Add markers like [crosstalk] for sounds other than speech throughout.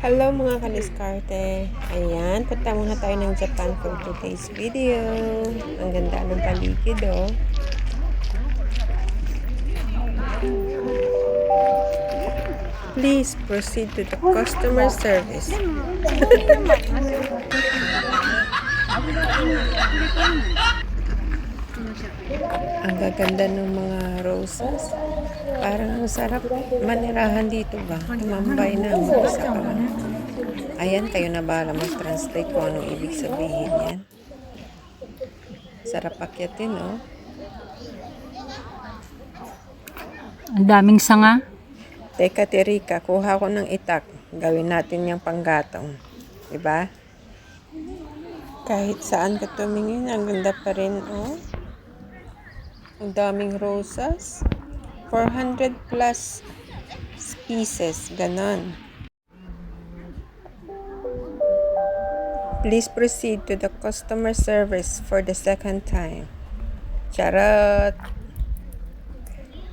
Hello mga kadiskarte. Ayan, punta muna tayo ng Japan for today's video. Ang ganda ng paligid oh. Please proceed to the customer service. [laughs] Ang gaganda ng mga roses. Parang ang sarap manirahan dito ba? Tumambay na mag-isa ka lang. Ayan, kayo na bahala mag-translate kung anong ibig sabihin yan. Sarap akyatin, oh. Ang daming sanga. Teka, Terika, kuha ko ng itak. Gawin natin yung panggatong. Diba? Kahit saan ka tumingin, ang ganda pa rin, oh. Ang daming rosas. 400 plus pieces. Ganon. Please proceed to the customer service for the second time. Charot!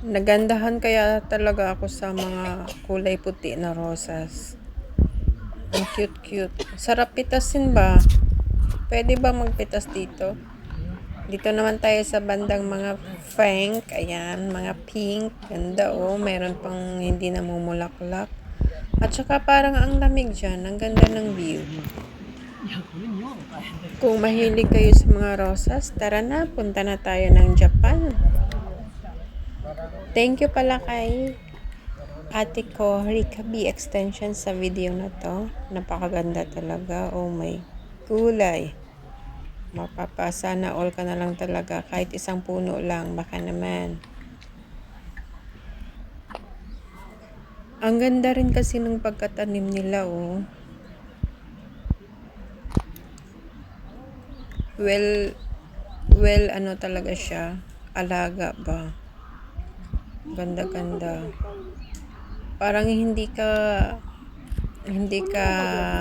Nagandahan kaya talaga ako sa mga kulay puti na rosas. Ang cute-cute. Sarap pitasin ba? Pwede ba magpitas dito? Dito naman tayo sa bandang mga frank. Ayan, mga pink. Ganda oh. Meron pang hindi namumulaklak. At saka parang ang lamig dyan. Ang ganda ng view. Kung mahilig kayo sa mga rosas, tara na. Punta na tayo ng Japan. Thank you pala kay ate ko, Rika B extension sa video na to. Napakaganda talaga. Oh my kulay. Mapapasa na all ka na lang talaga. Kahit isang puno lang. Baka naman. Ang ganda rin kasi ng pagkatanim nila, oh. Well, well, ano talaga siya. Alaga ba? Ganda-ganda. Parang hindi ka hindi ka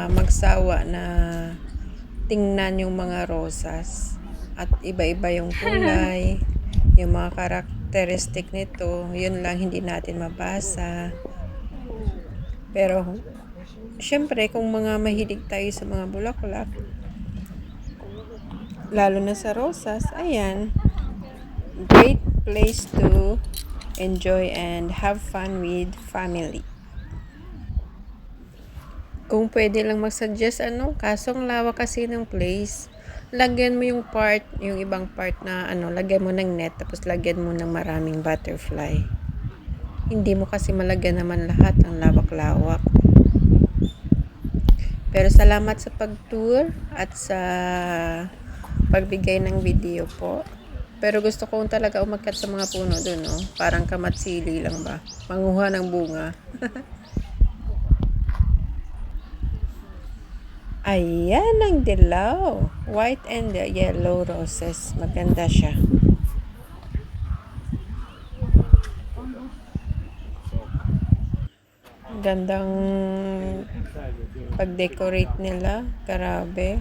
magsawa na tingnan yung mga rosas at iba-iba yung kulay, [laughs] yung mga karakteristik nito, yun lang hindi natin mabasa. Pero, syempre, kung mga mahilig tayo sa mga bulaklak, lalo na sa rosas, ayan, great place to enjoy and have fun with family. Kung pwede lang mag-suggest ano, kasong lawa kasi ng place. Lagyan mo yung part, yung ibang part na ano, lagyan mo ng net, tapos lagyan mo ng maraming butterfly. Hindi mo kasi malagyan naman lahat ang lawak-lawak. Pero salamat sa pag-tour at sa pagbigay ng video po. Pero gusto ko talaga umakyat sa mga puno doon, no? Parang kamatsili lang ba? Manguha ng bunga. [laughs] Ayan ang dilaw. White and yellow roses. Maganda siya. Gandang pag-decorate nila. Grabe.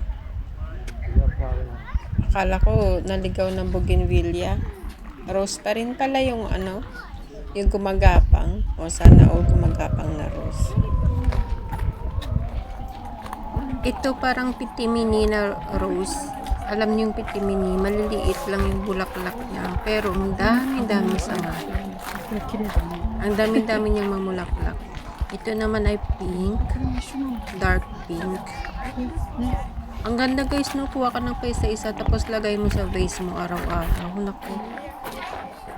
Akala ko naligaw ng bougainvillea. Rose pa rin pala yung ano, yung gumagapang. O sana all gumagapang na rose. Ito parang pitimini na rose. Alam niyo yung pitimini, maliliit lang yung bulaklak niya. Pero ang dami-dami sama. Ang dami-dami niyang mamulaklak. Ito naman ay pink. Dark pink. Ang ganda guys, no? Kuha ka ng isa-isa tapos lagay mo sa vase mo araw-araw. Naku.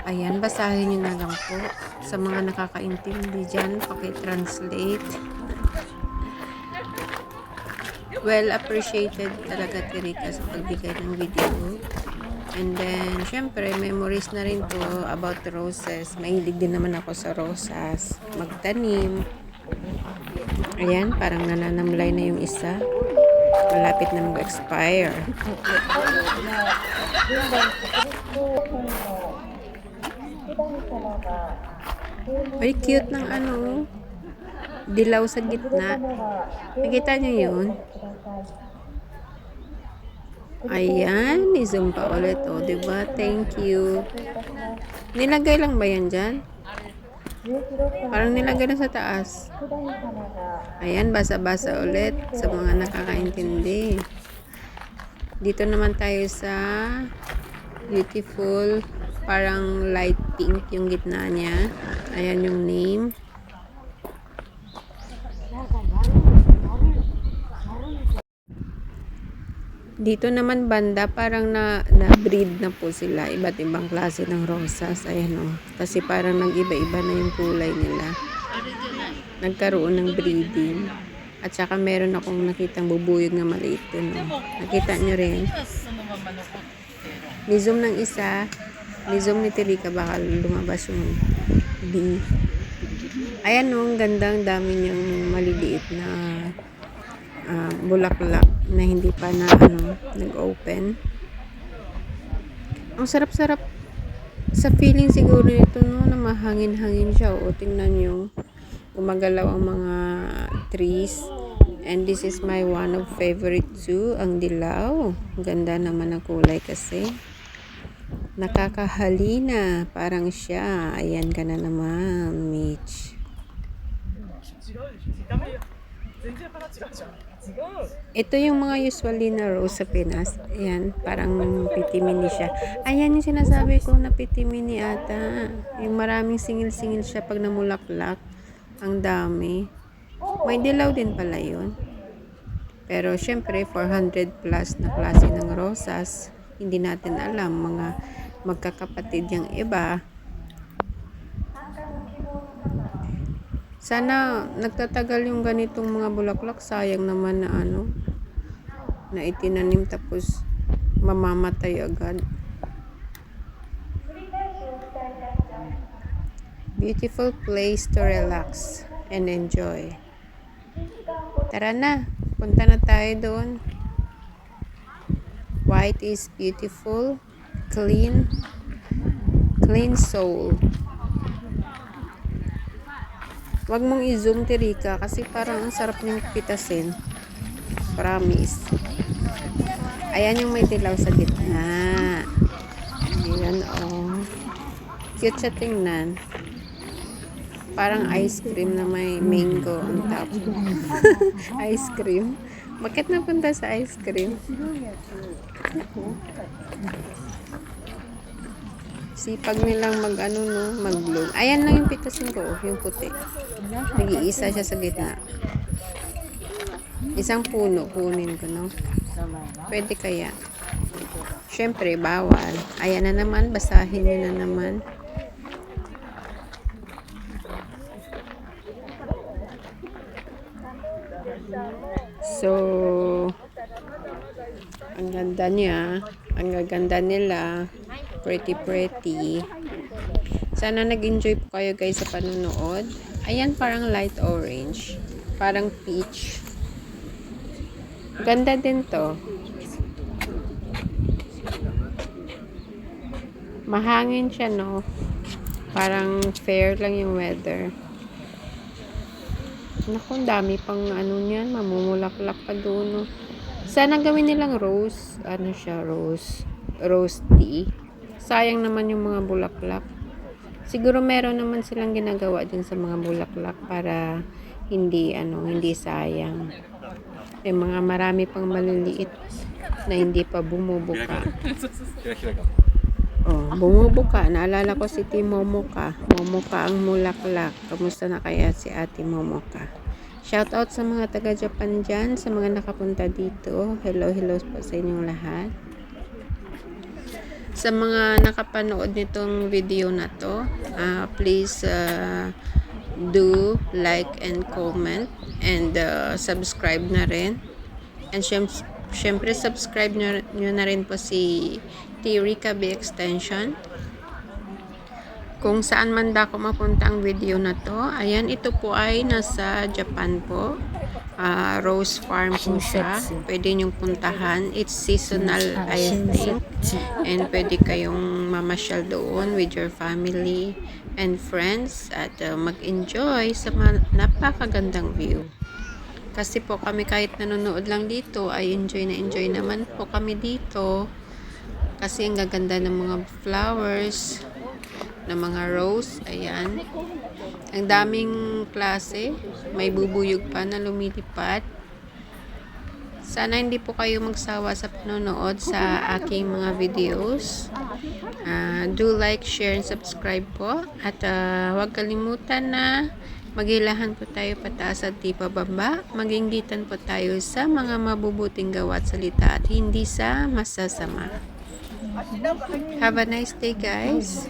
Ayan, basahin nyo na lang po. Sa mga nakakaintindi dyan, pakitranslate. Well appreciated talaga Tirika sa pagbigay ng video. And then, syempre, memories na rin to about roses. Mahilig din naman ako sa rosas. Magtanim. Ayan, parang nananamlay na yung isa. Malapit na mag-expire. Ay, cute ng ano. Dilaw sa gitna. Nakita nyo yun? Ayan, i-zoom pa ulit. O, oh, diba? Thank you. Nilagay lang ba yan dyan? Parang nilagay na sa taas. Ayan, basa-basa ulit sa mga nakakaintindi. Dito naman tayo sa beautiful, parang light pink yung gitna niya. Ayan yung name. Dito naman banda, parang na, na-breed na po sila. Iba't ibang klase ng rosas. Ayan o. Kasi parang nag-iba-iba na yung kulay nila. Nagkaroon ng breeding. At saka meron akong nakitang bubuyog na maliit dun. O. Nakita nyo rin. Nizom ng isa. Nizom ni Terika baka lumabas yung B. Ayan o, ang gandang dami niyang maliliit na ah, bulaklak na hindi pa na ano, nag-open. Ang sarap-sarap sa feeling siguro nito no, na mahangin-hangin siya. O, tingnan nyo, gumagalaw ang mga trees. And this is my one of favorite too, ang dilaw. Ganda naman ang kulay kasi. Nakakahalina, parang siya. Ayan ka na naman, Mitch. Ito yung mga usually na rose sa Pinas. Ayan, parang pitimini siya. Ayan yung sinasabi ko na pitimini ata. Yung maraming singil-singil siya pag namulaklak. Ang dami. May dilaw din pala yun. Pero syempre, 400 plus na klase ng rosas. Hindi natin alam mga magkakapatid yung iba. Sana nagtatagal yung ganitong mga bulaklak. Sayang naman na ano, na itinanim tapos mamamatay agad. Beautiful place to relax and enjoy. Tara na, punta na tayo doon. White is beautiful, clean, clean soul. Huwag mong i-zoom, Tirika, kasi parang ang sarap niyong pitasin. Promise. Ayan yung may dilaw sa gitna. Ayan, oh. Cute sa tingnan. Parang ice cream na may mango on top. [laughs] ice cream. Bakit napunta sa ice cream? Sipag nilang mag ano no, mag-bloom. Ayan lang yung pitasin ko, yung puti. Nag-iisa siya sa gitna. Isang puno, kunin ko, no? Pwede kaya. Siyempre, bawal. Ayan na naman, basahin nyo na naman. So, ang ganda niya. Ang gaganda nila. Pretty, pretty. Sana nag-enjoy po kayo guys sa panunood. Ayan, parang light orange. Parang peach. Ganda din to. Mahangin siya, no? Parang fair lang yung weather. Naku, dami pang ano niyan. Mamumulaklak pa doon, no? Sana gawin nilang rose. Ano siya, rose. Rose tea. Sayang naman yung mga bulaklak. Siguro meron naman silang ginagawa din sa mga bulaklak para hindi ano, hindi sayang. May mga marami pang maliliit na hindi pa bumubuka. [laughs] Oh, bumubuka. Naalala ko si Ti Momoka. Momoka ang mulaklak. Kamusta na kaya si Ate Momoka? Shout out sa mga taga Japan dyan, sa mga nakapunta dito. Hello, hello po sa inyong lahat. Sa mga nakapanood nitong video na to, ah, please ah, do like and comment and ah, subscribe na rin. And syem- syempre subscribe nyo, nyo na rin po si Tirika B Extension. Kung saan man da ako mapunta ang video na to, ayan, ito po ay nasa Japan po. Ah, Rose Farm po siya. Pwede nyong puntahan. It's seasonal, I think. And pwede kayong mamasyal doon with your family and friends at uh, mag-enjoy sa napakagandang view. Kasi po kami kahit nanonood lang dito ay enjoy na enjoy naman po kami dito. Kasi ang gaganda ng mga flowers, ng mga rose, ayan. Ang daming klase. May bubuyog pa na lumilipad. Sana hindi po kayo magsawa sa panonood sa aking mga videos. Ah, do like, share, and subscribe po. At ah, huwag kalimutan na maghilahan po tayo pataas at di pababa. Maginggitan po tayo sa mga mabubuting gawa at salita at hindi sa masasama. Have a nice day guys.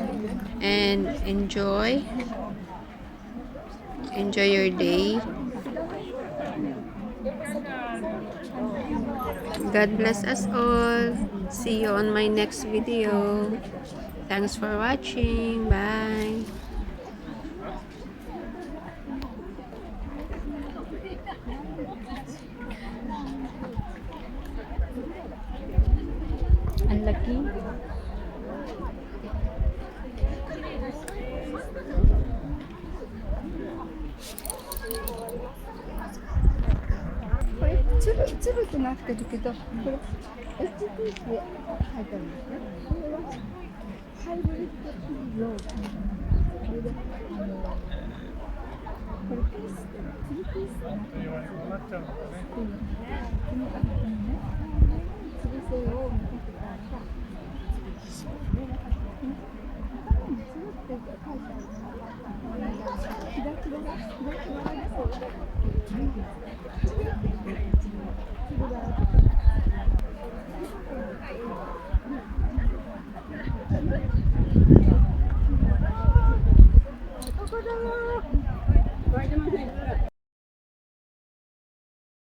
And enjoy. Enjoy your day. God bless us all. See you on my next video. Thanks for watching. Bye. れ粒粒となってるけどこれ HTC で入ってあるんですねこれはハイブリッドローこれであのこれピースツルピースになってますうんこの中にねつる性を見てください中につるって書いてあるキラキラがキラキラがそうつるが Thank you.